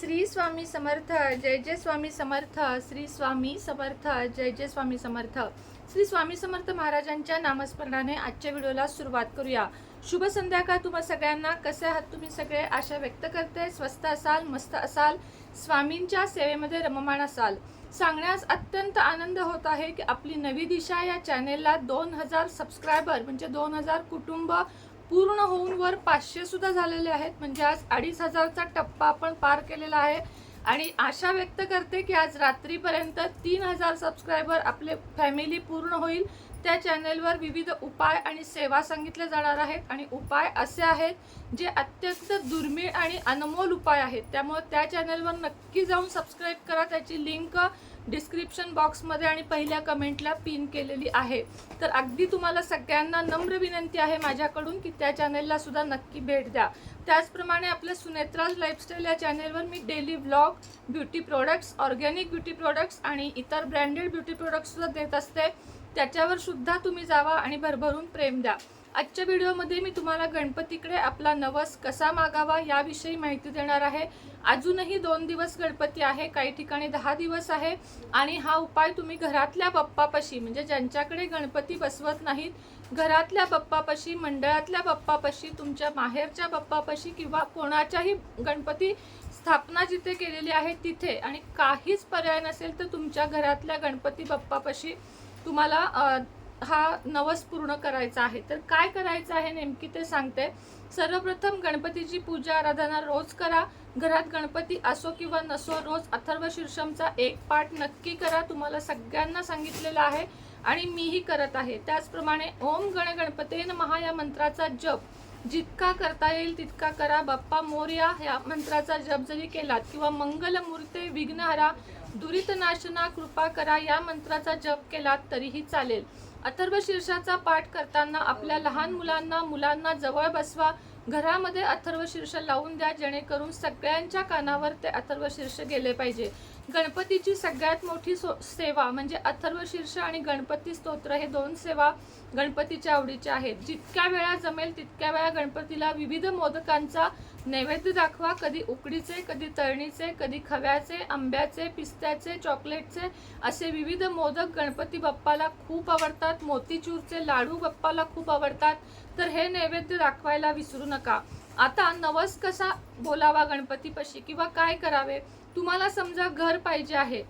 श्री स्वामी समर्थ जय जय स्वामी समर्थ श्री स्वामी समर्थ जय जय स्वामी समर्थ. श्री स्वामी समर्थ महाराजांच्या नामस्मरणाने आजच्या व्हिडिओला सुरुवात करूया. शुभ संध्याकाळ तुम्हा सगळ्यांना. कसे आहात तुम्ही सगळे? आशा व्यक्त करते. स्वस्त असाल मस्त असाल स्वामींच्या सेवेमध्ये रममाण असाल. सांगण्यास अत्यंत आनंद होत आहे की आपली नवी दिशा या चॅनेलला दोन हजार सबस्क्रायबर म्हणजे दोन हजार कुटुंब पूर्ण होऊन वर पाचशे सुद्धा झालेले आहेत. म्हणजे आज अडीच हजारचा टप्पा आपण पार केलेला आहे. आणि आशा व्यक्त करते की आज रात्रीपर्यंत तीन हजार सबस्क्रायबर आपले फॅमिली पूर्ण होईल. त्या चॅनेलवर विविध उपाय आणि सेवा सांगितल्या जाणार आहेत. आणि उपाय असे आहेत जे अत्यंत दुर्मिळ आणि अनमोल उपाय आहेत. त्यामुळे त्या चॅनेलवर नक्की जाऊन सबस्क्राईब करा. त्याची लिंक डिस्क्रिप्शन बॉक्समध्ये आणि पहिल्या कमेंटला पिन केलेली आहे. तर अगदी तुम्हाला सगळ्यांना नम्र विनंती आहे माझ्याकडून की त्या चॅनेलला सुद्धा नक्की भेट द्या. त्याचप्रमाणे आपल्या सुनेत्राज लाईफस्टाईल या चॅनेलवर मी daily vlog beauty products organic beauty products आणि इतर ब्रँडेड ब्युटी प्रोडक्ट्ससुद्धा देत असते. त्याच्यावर सुद्धा तुम्ही जावा आणि भरभरून प्रेम द्या. आजच्या व्हिडिओमध्ये मी तुम्हाला गणपतीकडे आपला नवस कसा मागावा याविषयी माहिती देणार आहे. अजूनही दोन दिवस गणपती आहे काही ठिकाणी दहा दिवस आहे आणि हा उपाय तुम्ही घरातल्या बप्पापाशी म्हणजे ज्यांच्याकडे गणपती बसवत नाहीत घरातल्या बप्पापाशी मंडळातल्या बप्पापाशी तुमच्या माहेरच्या बप्पापाशी किंवा कोणाच्याही गणपती स्थापना जिथे केलेली आहे तिथे आणि काहीच पर्याय नसेल तर तुमच्या घरातल्या गणपती बप्पापाशी तुम्हाला हा नवस पूर्ण करायचा आहे. तर काय करायचं आहे नेमकी ते सांगते. सर्वप्रथम गणपतीची पूजा आराधना रोज करा. घरात गणपती असो किंवा नसो रोज अथर्व शीर्षमचा एक पाठ नक्की करा. तुम्हाला सगळ्यांना सांगितलेलं आहे आणि मीही करत आहे. त्याचप्रमाणे ओम गण गणपतेन महा या मंत्राचा जप. जितका करता येईल तितका करा. बाप्पा मोर्या या मंत्राचा जप जरी केलात किंवा मंगलमूर्ते विघ्नहरा दुरितनाशना कृपा करा या मंत्राचा जप केला तरीही चालेल. अथर्व शीर्षाचा पाठ करताना आपल्या लहान मुलांना मुलांना जवळ बसवा. घरामध्ये अथर्व शीर्ष लावून द्या जेणेकरून सगळ्यांच्या कानावर ते अथर्व शीर्ष गेले पाहिजे. गणपतीची सगळ्यात मोठी सो सेवा म्हणजे अथर्व शीर्ष आणि गणपती स्तोत्र हे दोन सेवा गणपतीच्या आवडीच्या आहेत. जितक्या वेळा जमेल तितक्या वेळा गणपतीला विविध मोदकांचा नैवेद्य दाखवा. कधी उकडीचे कधी तळणीचे कधी खव्याचे आंब्याचे पिस्त्याचे चॉकलेटचे असे विविध मोदक गणपती बाप्पाला खूप आवडतात. मोतीचूरचे लाडू बाप्पाला खूप आवडतात. तर हे नैवेद्य दाखवायला विसरू नका. आता नवस कसा बोलावा गणपतीपाशी किंवा काय करावे? तुम्हाला समजा घर पाहिजे आहे.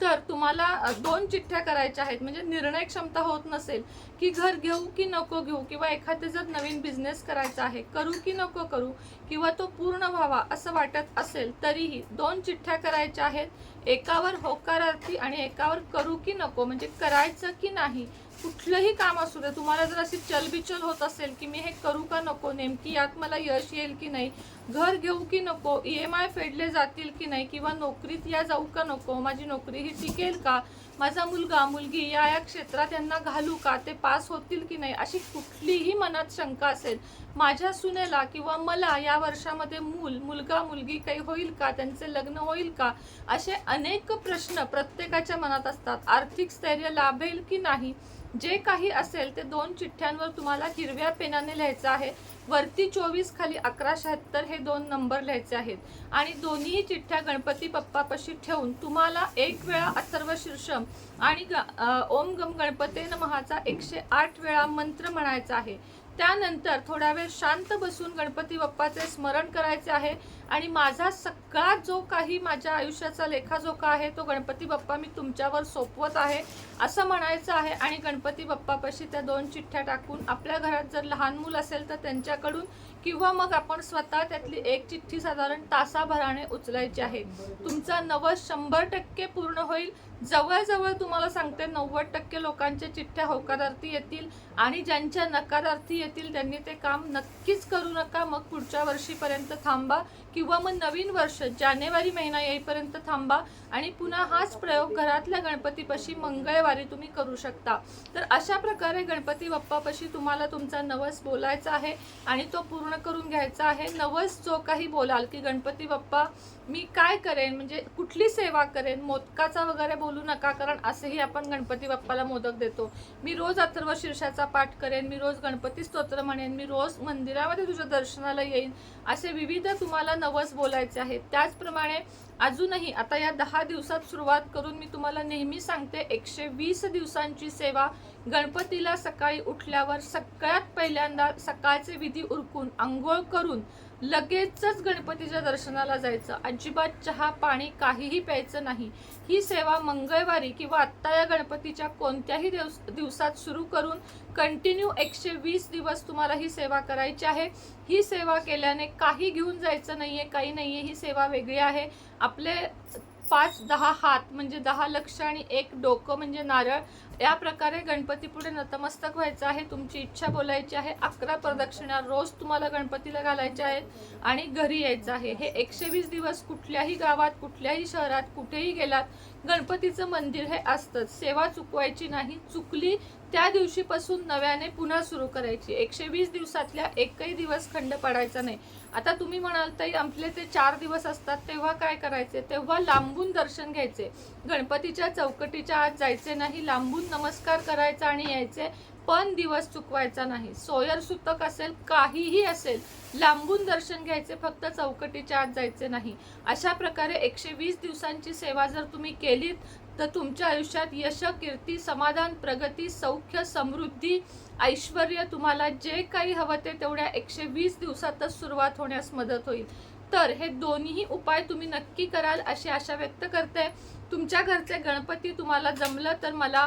तर तुम्हाला दोन चिठ्ठ्या करायच्या आहेत. म्हणजे निर्णय क्षमता होत नसेल की घर घेऊ की नको घेऊ किंवा एखादे जर नवीन बिझनेस करायचा आहे करू की नको करू किंवा तो पूर्ण व्हावा असं वाटत असेल तरीही दोन चिठ्ठ्या करायच्या आहेत एकावर होकारार्थी आणि एकावर करू की नको म्हणजे करायचं की नाही कुठलंही काम असू दे तुम्हाला जर अशी चलबिचल होत असेल की मी हे करू का नको नेमकी यात मला यश येईल की नाही घर घेऊ की नको ई एम आय फेडले जातील की नाही किंवा नोकरीत या जाऊ का नको माझी नोकरी ही टिकेल का माझा मुलगा मुलगी या या क्षेत्रात यांना घालू का? ते पास होतील की नाही? अशी कुठलीही मनात शंका असेल माझ्या सुनेला किंवा मला या वर्षामध्ये मूल मुलगा मुलगी काही होईल का? त्यांचे लग्न होईल का? असे अनेक प्रश्न प्रत्येकाच्या मनात असतात. आर्थिक स्थैर्य लाभेल की नाही? जे काही असेल ते दोन चिठ्ठ्यांवर तुम्हाला हिरव्या पेनाने लिहायचं आहे. वरती चोवीस खाली अकरा शहात्तर हे दोन नंबर लिहायचे आहेत. आणि दोन्ही चिठ्ठ्या गणपती बाप्पापाशी ठेवून तुम्हाला एक वेळा अथर्व शीर्षम आणि ग- ओम गम गणपते नमहाचा एकशे आठ वेळा मंत्र म्हणायचा आहे. त्यानंतर थोडा वेळ शांत बसून गणपती बाप्पाचे स्मरण करायचे आहे आणि माझा सगळा जो काही माझ्या आयुष्याचा लेखाजोखा आहे तो गणपती बाप्पा मी तुमच्यावर सोपवत आहे असं म्हणायचं आहे. आणि गणपती बाप्पापाशी त्या दोन चिठ्ठ्या टाकून आपल्या घरात जर लहान मूल असेल तर त्यांच्याकडून किंवा मग आपण स्वतः त्यातली एक चिठ्ठी साधारण तासाभराने उचलायची आहे. तुमचा नव शंभर टक्के पूर्ण होईल. जवळजवळ तुम्हाला सांगते नव्वद टक्के लोकांच्या चिठ्ठ्या होकारार्थी येतील आणि ज्यांच्या नकारार्थी येतील त्यांनी ते काम नक्कीच करू नका. मग पुढच्या वर्षीपर्यंत थांबा किंवा मग नवीन वर्ष जानेवारी महिना येईपर्यंत थांबा आणि पुन्हा हाच प्रयोग घरातल्या गणपतीपाशी मंगळवारी तुम्ही करू शकता. तर अशा प्रकारे गणपती बाप्पापाशी तुम्हाला तुमचा नवस बोलायचा आहे आणि तो पूर्ण करून घ्यायचा आहे. नवस जो काही बोलाल की गणपती बाप्पा मी काय करेन? म्हणजे कुठली सेवा करेन? मोदकाचा वगैरे बोलू नका कारण असेही आपण गणपती बाप्पाला मोदक देतो. मी रोज अथर्व शीर्षाचा पाठ करेन मी रोज गणपती स्तोत्र म्हणेन. मी रोज मंदिरामध्ये तुझ्या दर्शनाला येईन. असे विविध तुम्हाला नवस बोलायचे आहेत. त्याचप्रमाणे अजूनही आता या दहा दिवसात सुरुवात करून मी तुम्हाला नेहमी सांगते एकशे वीस दिवसांची सेवा गणपतीला सकाळी उठल्यावर सगळ्यात पहिल्यांदा सकाळचे विधी उरकून आंघोळ करून लगेचच गणपतीच्या दर्शनाला जायचं. अजिबात चहा पाणी काहीही प्यायचं नाही. ही सेवा मंगळवारी किंवा आत्ता या गणपतीच्या कोणत्याही दिवस दिवसात सुरू करून कंटिन्यू एकशे वीस दिवस तुम्हाला ही सेवा करायची आहे. ही सेवा केल्याने काही घेऊन जायचं नाही आहे काही नाही आहे ही सेवा वेगळी आहे. आपले पाच दहा हात म्हणजे दहा लक्ष आणि एक डोकं म्हणजे नारळ या प्रकारे गणपती पुढे नतमस्तक व्हायचं आहे तुमची इच्छा बोलायची आहे अकरा प्रदक्षिणा रोज तुम्हाला गणपतीला घालायच्या आहेत आणि घरी यायचं आहे. हे एकशे वीस दिवस कुठल्याही गावात कुठल्याही शहरात कुठेही गेलात गणपतीचं मंदिर हे असतंच. सेवा चुकवायची नाही चुकली त्या दिवशीपासून नव्याने पुन्हा सुरू करायची. एकशे वीस दिवसातल्या एकही दिवस खंड पडायचा नाही. आता तुम्ही म्हणाल तरी आपले ते चार दिवस असतात तेव्हा काय करायचे? तेव्हा लांबून दर्शन घ्यायचे. गणपतीच्या चौकटीच्या आत जायचे नाही लांबून नमस्कार करायचा आणि यायचे पण दिवस चुकवायचा नाही. सोयर सुतक असेल काहीही असेल लांबून दर्शन घ्यायचे फक्त चौकटीच्या आत जायचे नाही. अशा प्रकारे एकशे वीस दिवसांची सेवा जर तुम्ही केलीत तर तुमच्या आयुष्यात यश कीर्ती समाधान प्रगती सौख्य समृद्धी ऐश्वर तुम्हाला जे काही हवं ते तेवढ्या एकशे वीस दिवसातच सुरुवात होण्यास मदत होईल. तर हे दोन्ही उपाय तुम्ही नक्की कराल अशी आशा व्यक्त करते. तुमच्या घरचे गणपती तुम्हाला जमलं तर मला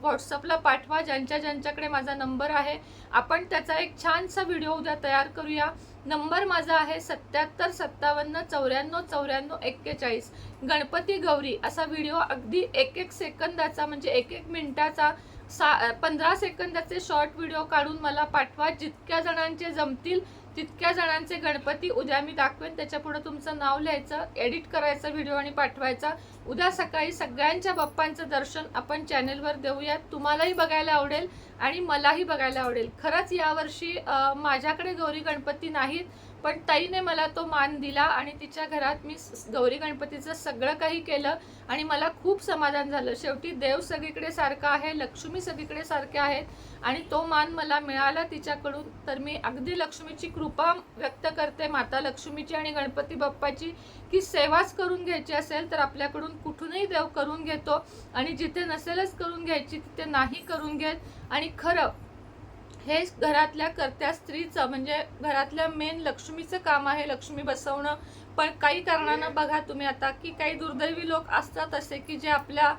व्हॉट्सअपला पाठवा. ज्यांच्या ज्यांच्याकडे माझा नंबर आहे आपण त्याचा एक छानसा व्हिडिओ उद्या तयार करूया. नंबर माझा आहे सत्याहत्तर सत्तावन्न चौऱ्याण्णव चौऱ्याण्णव एक्केचाळीस. गणपती गौरी असा व्हिडिओ अगदी एक एक सेकंदाचा म्हणजे एक एक मिनिटाचा सा पंधरा सेकंदाचे शॉर्ट व्हिडिओ काढून मला पाठवा. जितक्या जणांचे जमतील तितक्या जणांचे गणपती उद्या मी दाखवेन. त्याच्यापुढं तुमचं नाव लिहायचं एडिट करायचं व्हिडिओ आणि पाठवायचा. उद्या सकाळी सगळ्यांच्या बाप्पांचं दर्शन आपण चॅनेलवर देऊयात. तुम्हालाही बघायला आवडेल आणि मलाही बघायला आवडेल. खरंच यावर्षी माझ्याकडे गौरी गणपती नाहीत. पण ताईने मला तो मान दिला आणि तिच्या घरात मी गौरी गणपतीचं सगळं काही केलं आणि मला खूप समाधान झालं. शेवटी देव सगळीकडे सारखा आहे लक्ष्मी सगळीकडे सारखे आहेत आणि तो मान मला मिळाला तिच्याकडून. तर मी अगदी लक्ष्मीची कृपा व्यक्त करते माता लक्ष्मीची आणि गणपती बाप्पाची की सेवाच करून घ्यायची असेल तर आपल्याकडून कुठूनही देव करून घेतो आणि जिथे नसेलच करून घ्यायची तिथे नाही करून घेत. आणि खरं हे घरातल्या करत्या स्त्रीचं म्हणजे घरातल्या मेन लक्ष्मीचं काम आहे लक्ष्मी बसवणं. पण काही कारणानं बघा तुम्ही आता की काही दुर्दैवी लोक असतात असे की जे आपल्या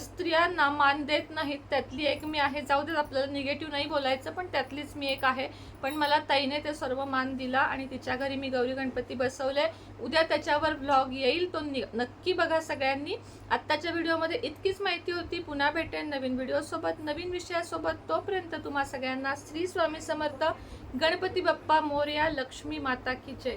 स्त्रियांना मान देत नाहीत त्यातली एक मी आहे. जाऊ देत आपल्याला निगेटिव्ह नाही बोलायचं पण त्यातलीच मी एक आहे. पण मला ताईने ते सर्व मान दिला आणि तिच्या घरी मी गौरी गणपती बसवले. उद्या त्याच्यावर ब्लॉग येईल तो नक्की बघा सगळ्यांनी. आत्ताच्या व्हिडिओमध्ये इतकीच माहिती होती. पुन्हा भेटेन नवीन व्हिडिओसोबत नवीन विषयासोबत. तोपर्यंत तुम्हा सगळ्यांना श्री स्वामी समर्थ गणपती बाप्पा मोर्या लक्ष्मी माता की जय.